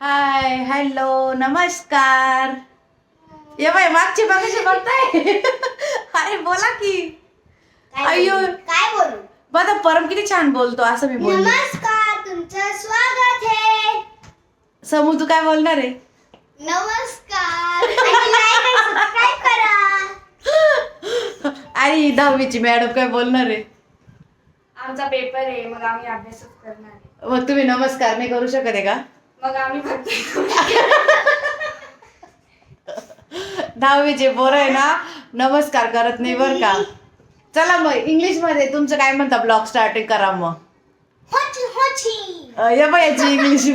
Hi hello नमस्कार. ये bye मागची बघायची बघताय? अरे बोला की. बोलू? काय बोलू? बघा परम किती छान बोलतो असं मी बोलले. नमस्कार तुमचं स्वागत आहे. समू तू काय बोलणार आहे? नमस्कार. आणि like आणि subscribe करा. आणि दहावीची मॅडम काय बोलणार आहे? आमचा पेपर आहे मग आम्ही अभ्यासच करणार आहे. मग तुम्ही नमस्कार नाही करू शकत आहे का? मग आम्ही दहावीचे पोरं आहे ना नमस्कार करत नाही बरं का? चला मग इंग्लिशमध्ये तुमचं काय म्हणता? ब्लॉग स्टार्टिंग करा मग. होची होची. अं, या याची इंग्लिश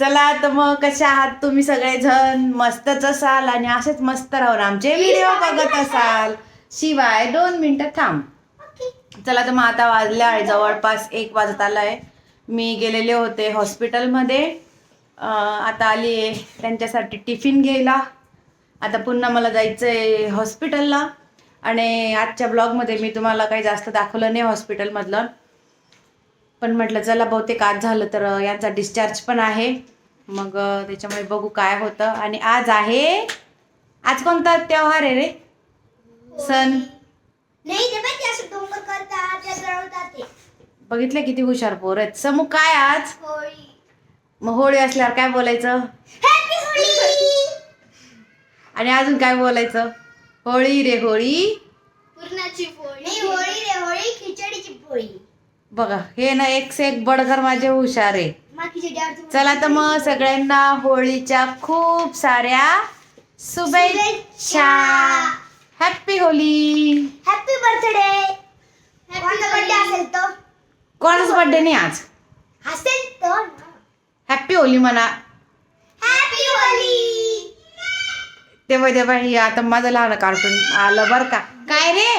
चला तर मग कसे आहात तुम्ही सगळेजण? मस्तच असाल आणि असेच मस्त राहून आमचे व्हिडिओ बघत असाल. शिवाय दोन मिनिटं थांब. चला तर मग आता वाजले आहे जवळपास एक वाजत आलाय. मी गेलेले होते हॉस्पिटलमध्ये. आता आली आहे त्यांच्यासाठी टिफिन घ्यायला. आता पुन्हा मला जायचं आहे हॉस्पिटलला. आणि आजच्या ब्लॉगमध्ये मी तुम्हाला काही जास्त दाखवलं नाही हॉस्पिटलमधलं. पण म्हटलं चला बहुतेक आज झालं तर यांचा डिस्चार्ज पण आहे. मग त्याच्यामुळे बघू काय होतं. आणि आज आहे आज कोणता त्योहार आहे रे? सण. नाही बघितलं किती हुशार पोर आहेत. समू काय आज? होळी. मग होळी असल्यावर काय बोलायचं? हॅपी होळी! आणि अजून काय बोलायचं? होळी रे होळी. पूर्णाची पोळी. नाही होळी रे होळी खिचडीची पोळी. बघा हे ना एक से एक बडकर माझे हुशार आहे. चला तर मग सगळ्यांना होळीच्या खूप साऱ्या शुभेच्छा. हॅपी होली हॅपी बर्थडे कोणता बर्थडे असेल तो? कोणाच बर्थडे नाही आज? असेल तो. हॅपी होली म्हणा. हॅपी होळी तेव्हा तेव्हा ही आता माझं लहान कार्टून आलं बरं का. काय रे?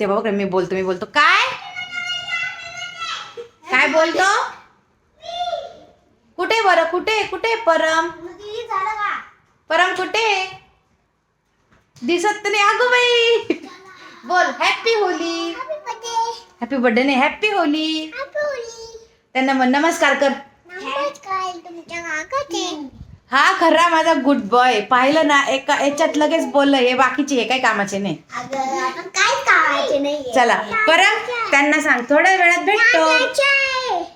तेव्हा बघ मी बोलतो मी बोलतो. काय? काय बोलतो? कुठे बरं? कुठे? कुठे? परम. किती झालं का? परम कुठे? दिसत तर नाही अगो बाई. बोल हॅपी होली. हॅपी बर्थडे नाही हॅपी होली त्यांना म्हण नमस्कार कर. हा खरा माझा गुड बॉय पाहिलं ना एका याच्यात लगेच बोललं हे बाकीचे हे काही कामाचे नाही. चला परत त्यांना सांग थोड्या वेळात भेटतो.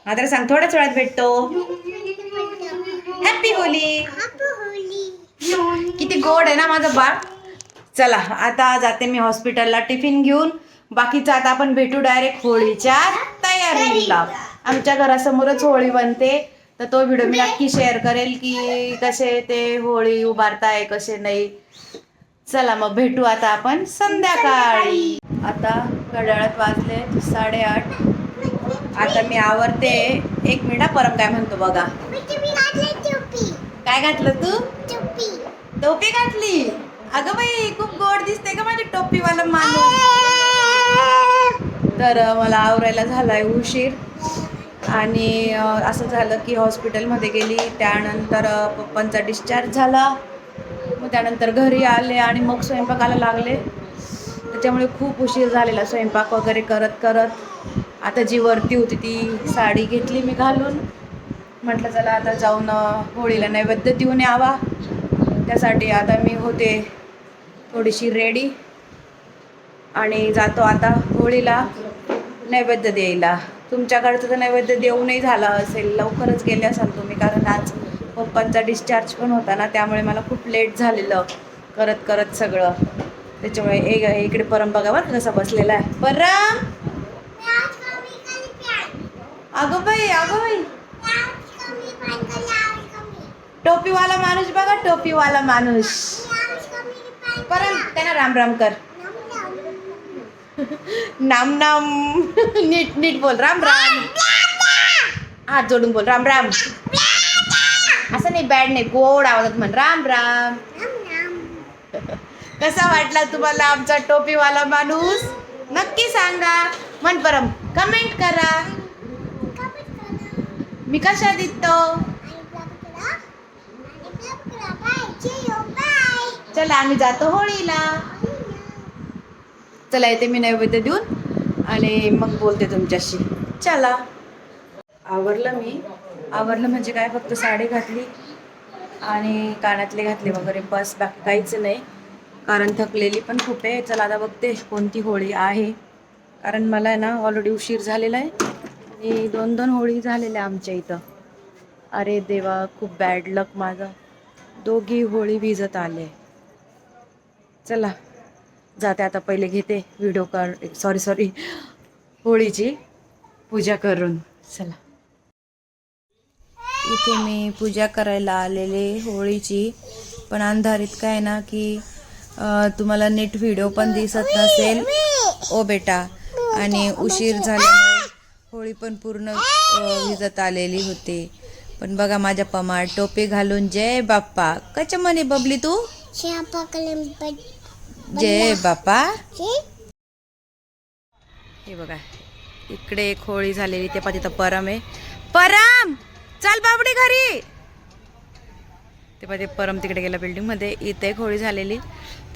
आता सांग थोड्याच वेळात भेटतो. हॅपी होली किती गोड आहे ना माझं बाळ. चला आता जाते मी हॉस्पिटलला टिफिन घेऊन. बाकीचं आता आपण भेटू डायरेक्ट होळीच्या तयारीला. आमच्या घरासमोरच होळी बनते. तर तो व्हिडिओ मी नक्की शेअर करेल की कसे ते होळी उभारताय कसे नाही. चला मग भेटू आता आपण संध्याकाळी. आता घड्याळात वाजले साडेआठ. आता मी आवरते. एक मिनिट परम काय म्हणतो बघा. काय घातलं तू? टोपी घातली? अगं बाई खूप गोड दिसते का माझी टोपीवाला माणूस तर मला आवरायला झालाय उशीर. आणि असं झालं की हॉस्पिटलमध्ये गेली. त्यानंतर पप्पांचा डिस्चार्ज झाला. मग त्यानंतर घरी आले आणि मग स्वयंपाकाला लागले. त्याच्यामुळे खूप उशीर झालेला स्वयंपाक वगैरे करत करत. आता जी वरती होती ती साडी घेतली मी घालून. म्हटलं चला आता जाऊन होळीला नैवेद्य देऊन यावा. त्यासाठी आता मी होते थोडीशी रेडी आणि जातो आता होळीला नैवेद्य द्यायला. तुमच्याकडचं तर नैवेद्य देऊनही झालं असेल लवकरच गेले असाल तुम्ही कारण आज पप्पांचा डिस्चार्ज पण होता ना त्यामुळे मला खूप लेट झालेलं करत करत सगळं. त्याच्यामुळे एक इकडे परम बघा बरं का कसा बसलेला आहे. परम! अगं बाई अगं बाई. टोपीवाला माणूस बघा टोपीवाला माणूस. परम त्यांना राम राम कर. नाम नाम. नीट नीट बोल राम राम. हात जोडून बोल राम राम. असं नाही बॅड नाही गोड आवाजात म्हण राम राम. कसा वाटला तुम्हाला आमचा टोपीवाला माणूस? नक्की सांगा. म्हण परम कमेंट करा. मी कशा दिसतो चला आम्ही जातो होळीला. चला येते मी नैवेद्य देऊन आणि मग बोलते तुमच्याशी. चला. आवरलं मी. आवरलं म्हणजे काय फक्त साडी घातली आणि कानातले घातले वगैरे बस बाकी काहीच नाही. कारण थकलेली पण खूप आहे. चला आता बघते कोणती होळी आहे. कारण मला आहे ना ऑलरेडी उशीर झालेला आहे. आणि दोन दोन होळी झालेल्या आमच्या इथं. अरे देवा खूप बॅड लक माझं. दोघी होळी भिजत आले. चला जाते आता पहिले घेते व्हिडिओ कर सॉरी सॉरी होळीची पूजा करून. चला. इथे मी पूजा करायला आलेले होळीची. पण अंधारीत काय ना की तुम्हाला नीट व्हिडिओ पण दिसत नसेल. ओ बेटा. आणि उशीर झाल्यामुळे होळी पण पूर्ण अं, विजत आलेली होते. पण बघा माझ्या पमा टोपी घालून जय बाप्पा. कच म्हणे बबली तू? जय बाप्पा. हे बघा इकडे एक होळी झालेली ते तिथं परम आहे. परम! चल बाबडी घरी. ते पण ते परम तिकडे गेला बिल्डिंगमध्ये इथे एक होळी झालेली.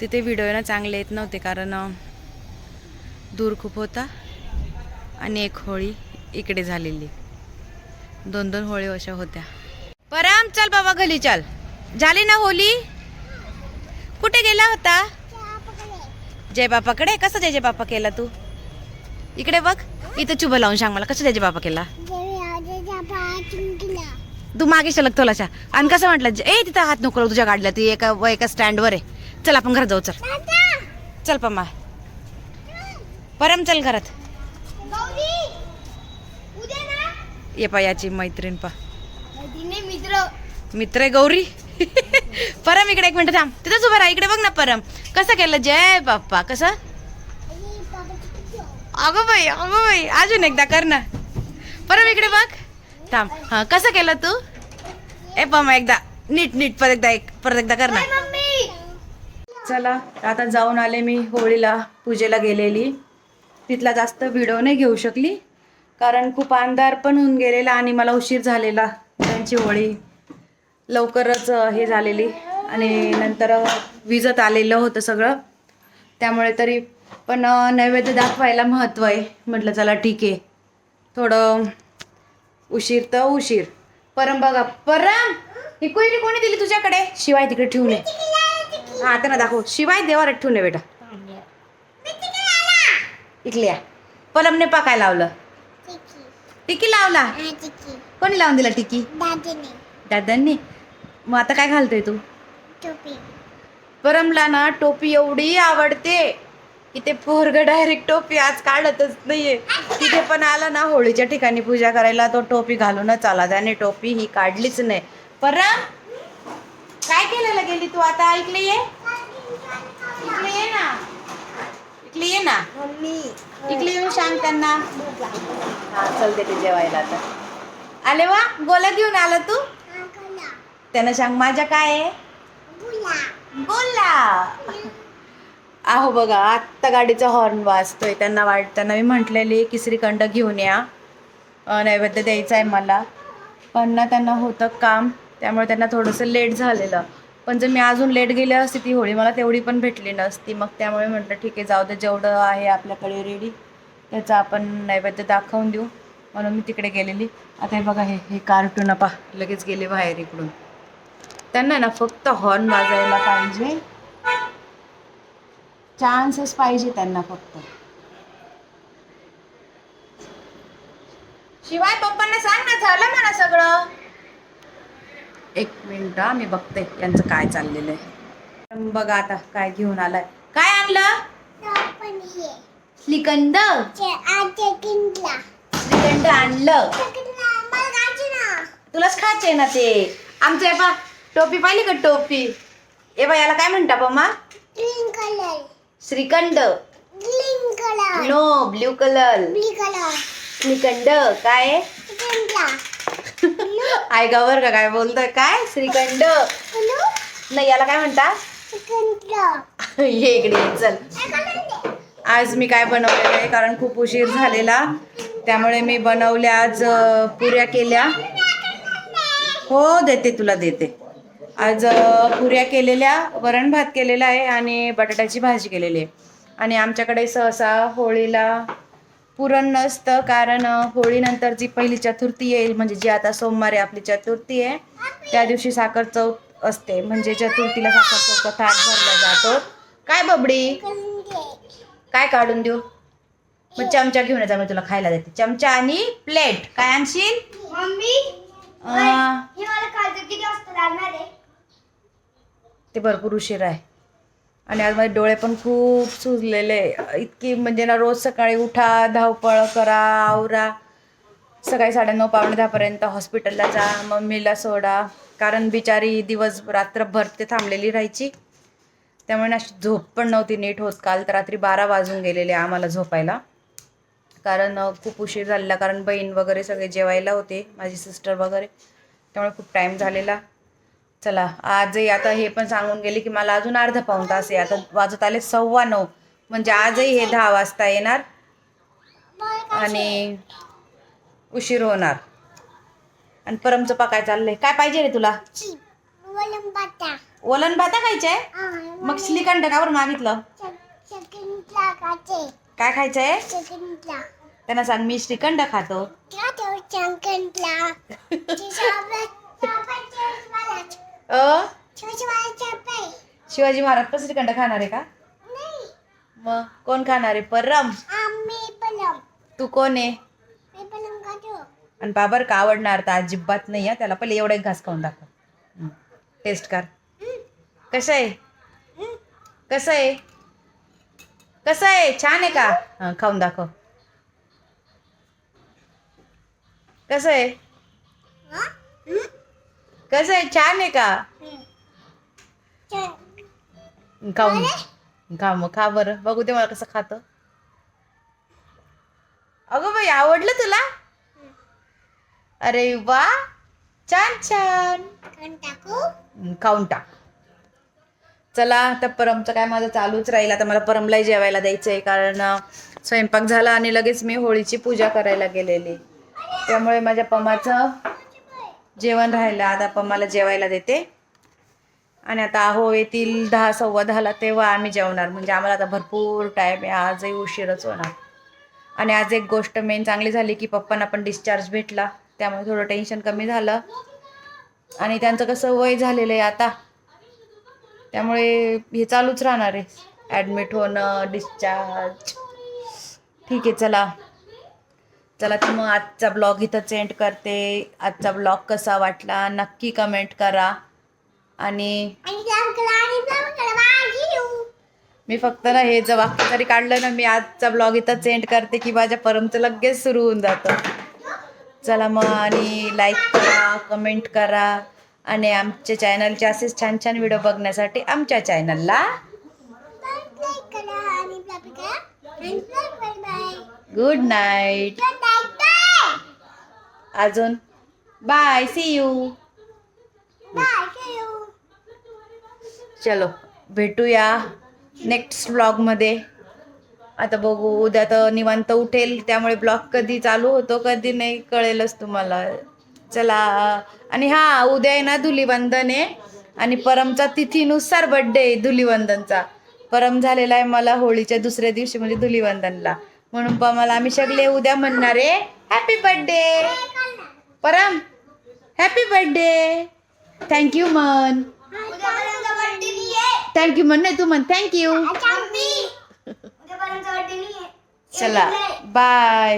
तिथे व्हिडिओ ना चांगले येत नव्हते कारण दूर खूप होता. आणि एक होळी इकडे झालेली. दोन दोन होळी अशा होत्या. परम चल बाबा घरी चल. झाली ना होली कुठे गेला होता? जय बापाकडे कसं जय जय बापा केला तू? इकडे बघ. इथं चुबा लावून सांग मला. कसं जय जय बापा केला? तू मागे शलक थोलाशा आणि कसं म्हटलं ज- ए तिथं हात नको तुझ्या गाडीला. ती एका व एका स्टँडवर आहे. चल आपण घरात जाऊ चल. चल पम्मा. परम चल घरात. गौरी उद्या ना ये पा याची मैत्रीण पा. मित्र. मित्र गौरी. परम इकडे एक मिनिट थांब. तिथंच उभं राहा. इकडे बघ ना परम. कसं केलं? जय बाप्पा. कसं? अगं बाई अगं बाई. अजून एकदा कर ना. परम इकडे बघ. थांब. हा कसं केलं तू? ए पम्मा एकदा. नीट नीट. परत एकदा एक परत एकदा कर ना. चला आता जाऊन आले मी होळीला पूजेला गेलेली. तिथला जास्त व्हिडिओ नाही घेऊ शकली. कारण खूप अंधार पण होऊन गेलेला आणि मला उशीर झालेला. त्यांची होळी. लवकरच हे झालेली आणि नंतर विजत आलेलं होतं सगळं. त्यामुळे तरी पण नैवेद्य दाखवायला महत्त्व आहे. म्हटलं चला ठीक आहे. थोडं उशीर तर उशीर. परम बघा परम! ही कोयरी कोणी दिली तुझ्याकडे? शिवाय तिकडे ठेवून ये हा त्यांना दाखव. शिवाय देवावर ठेवून ये बेटा. इकले या. पलमने पाकाय लावलं. टिकी. लावला. कोणी लावून दिला टिकी? दादांनी? मग आता काय घालतोय तू? परमला ना टोपी एवढी आवडते की ते पोरग डायरेक्ट टोपी आज काढतच नाहीये. तिथे पण आला ना होळीच्या ठिकाणी पूजा करायला तो टोपी घालूनच आला. त्याने टोपी ही काढलीच नाही. परम काय केलेलं गेली तू आता? ऐकले ये? इकडे ये ना. इकडे ये ना. इकडे येऊन सांग त्यांना. हा चल देते जेवायला आता. आले वा? गोला घेऊन आला तू? त्यांना सांग माझ्या काय आहे? बोला. आहो बघा आत्ता गाडीचा हॉर्न वाजतोय. त्यांना वाट त्यांना मी म्हटलेली की श्रीखंड घेऊन या. नैवेद्य द्यायचा आहे मला. पण ना त्यांना होतं काम त्यामुळे त्यांना थोडंसं लेट झालेलं. पण जर मी अजून लेट गेली असती ती होळी मला तेवढी पण भेटली नसती. मग त्यामुळे म्हटलं ठीक आहे जाऊ दे जेवढं आहे आपल्याकडे रेडी त्याचं आपण नैवेद्य दाखवून देऊ. म्हणून मी तिकडे गेलेली. आता हे बघा हे हे कार्टून पा लगेच गेले बाहेर इकडून. त्यांना ना फक्त हॉर्न वाजायला पाहिजे. चान्सच पाहिजे त्यांना फक्त. शिवाय पप्पांना सांग ना झालं म्हणा सगळं. एक मिनिट मी बघते यांचं काय चाललेलं आहे. बघा आता काय घेऊन आलाय. काय आणलं? श्रीखंड. श्रीखंड आणलं. तुलाच खायचंय ना ते. आमचं आहे पा टोपी पाहिली का टोपी? ए बा याला काय म्हणता Pamma shrikhand. No blue colour shrikhand काय? आहे? ऐका बरं का काय बोलतोय? काय? श्रीखंड. नाही याला काय म्हणता? ये इकडे चल. आज मी काय बनवलेलं आहे कारण खूप उशीर झालेला. त्यामुळे मी बनवल्या आज पुऱ्या केल्या. हो देते तुला देते. आज पुऱ्या केलेल्या वरण भात केलेला आहे आणि बटाट्याची भाजी केलेली आहे. आणि आमच्याकडे सहसा होळीला पुरण नसतं कारण होळीनंतर जी पहिली चतुर्थी येईल म्हणजे जी आता सोमवारी आपली चतुर्थी आहे त्या दिवशी साखर चौथ असते. म्हणजे चतुर्थीला साखर चौथचा थाट भरला जातो. काय बबडी? काय काढून देऊ? मग चमचा घेऊन येजा मी तुला खायला देते. चमचा आणि प्लेट. काय आणशील मम्मी अं, हे मला खायचं किती वाजता लागणार आहे ते भरपूर उशीर आहे. आणि आज माझे डोळे पण खूप सुजलेले. इतकी म्हणजे ना रोज सकाळी उठा धावपळ करा आवरा. सकाळी साडेनऊ पावणे दहापर्यंत हॉस्पिटलला जा मम्मीला सोडा. कारण बिचारी दिवस रात्रभर ते थांबलेली राहायची. त्यामुळे ना अशी झोप पण नव्हती नीट होत. काल तर रात्री बारा वाजून गेलेले आम्हाला झोपायला. कारण खूप उशीर झालेला. कारण बहीण वगैरे सगळे जेवायला होते माझी सिस्टर वगैरे. त्यामुळे खूप टाईम झालेला. चला आजही आता हे पण सांगून गेले की मला अजून अर्धा पाऊण तास आहे. आता वाजत आले सव्वा नऊ. म्हणजे आजही हे दहा वाजता येणार आणि उशीर होणार. आणि परमचं पा काय चाललंय. काय पाहिजे रे तुला? ओलन भाता खायचंय? मग श्रीखंड कावर मागितलं? सेकंडला काचे काय खायचंय? त्यांना सांग मी श्रीखंड खातो. अ? शिवाजी महाराज पण श्रीखंड खाणार आहे का मग कोण खाणार आहे? परम. तू कोण आहे? मी पलम खातो. आणि बाबर का आवडणार तर अजिबात नाही आहे त्याला पहिले एवढा एक घास खाऊन दाखव. टेस्ट कर. कसं आहे? कसं आहे? कसं आहे? छान आहे का? खाऊन दाखव. कसं आहे? कसं आहे? छान आहे का? खाऊन खा मग खा बरं. बघू दे मला कसं खातं. अगं बाई आवडलं तुला? अरे वा. छान छान. खाऊन टाक? चला आता परमचं काय माझं चालूच राहील. आता मला परमलाही जेवायला द्यायचं आहे कारण स्वयंपाक झाला आणि लगेच मी होळीची पूजा करायला गेलेली. त्यामुळे माझ्या पमाचं जेवण राहिलं आता मला जेवायला देते. आणि आता अहो येतील दहा सव्वा दहाला तेव्हा आम्ही जेवणार. म्हणजे आम्हाला आता भरपूर टाईम आहे. आजही उशीरच होणार. आणि आज एक गोष्ट मेन चांगली झाली की पप्पांना पण डिस्चार्ज भेटला. त्यामुळे थोडं टेन्शन कमी झालं. आणि त्यांचं कसं वय झालेलं आहे आता. त्यामुळे हे चालूच राहणार आहे. ॲडमिट होणं डिस्चार्ज ठीक आहे चला. चला तर मग आजचा ब्लॉग इथंच एंड करते. आजचा ब्लॉग कसा वाटला नक्की कमेंट करा. आणि मी फक्त ना हे जर वाक्य जरी काढलं ना मी आजचा ब्लॉग इथंच एंड करते की माझ्या परमचं लगेच सुरू होऊन जातं. चला मग आणि लाईक करा कमेंट करा. आणि आमच्या चॅनलचे असेच छान छान व्हिडिओ बघण्यासाठी आमच्या चॅनलला लाईक करा आणि ब्लॉग करा आणि blog bye bye good night good night अजून. बाय सी यू चलो भेटूया नेक्स्ट ब्लॉगमध्ये आता बघू उद्या तर निवांत उठेल त्यामुळे ब्लॉग कधी चालू होतो कधी नाही कळेलच तुम्हाला. चला आणि हा उद्या आहे ना धुलीवंदन आहे. आणि परमचा तिथीनुसार बड्डे आहे धुलीवंदनचा. परम झालेला आहे मला होळीच्या दुसऱ्या दिवशी म्हणजे धुलीवंदनला. म्हणून मला आम्ही सगळे उद्या म्हणणार आहे happy birthday Param happy birthday thank you मन बर्थडे थँक्यू म्हण नाही तू म्हण. थँक्यू बर्थडे चला. बाय